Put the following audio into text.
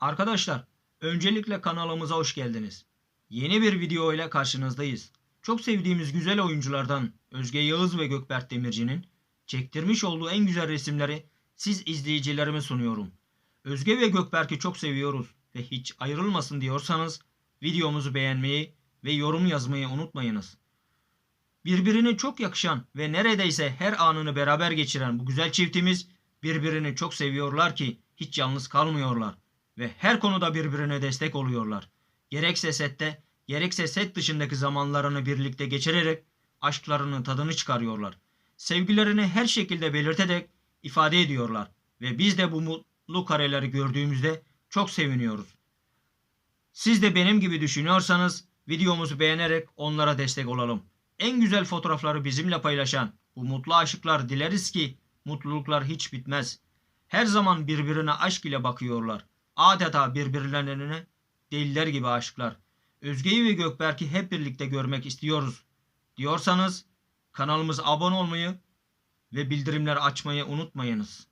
Arkadaşlar, öncelikle kanalımıza hoş geldiniz. Yeni bir video ile karşınızdayız. Çok sevdiğimiz güzel oyunculardan Özge Yağız ve Gökberk Demirci'nin çektirmiş olduğu en güzel resimleri siz izleyicilerime sunuyorum. Özge ve Gökberk'i çok seviyoruz ve hiç ayrılmasın diyorsanız videomuzu beğenmeyi ve yorum yazmayı unutmayınız. Birbirine çok yakışan ve neredeyse her anını beraber geçiren bu güzel çiftimiz birbirini çok seviyorlar ki hiç yalnız kalmıyorlar ve her konuda birbirine destek oluyorlar. Gerekse sette, gerekse set dışındaki zamanlarını birlikte geçirerek aşklarının tadını çıkarıyorlar. Sevgilerini her şekilde belirterek ifade ediyorlar ve biz de bu mutlu kareleri gördüğümüzde çok seviniyoruz. Siz de benim gibi düşünüyorsanız videomuzu beğenerek onlara destek olalım. En güzel fotoğrafları bizimle paylaşan bu mutlu aşıklar dileriz ki mutluluklar hiç bitmez. Her zaman birbirine aşk ile bakıyorlar. Adeta birbirlerine deliler gibi aşıklar. Özge'yi ve Gökberk'i hep birlikte görmek istiyoruz. Diyorsanız kanalımıza abone olmayı ve bildirimleri açmayı unutmayınız.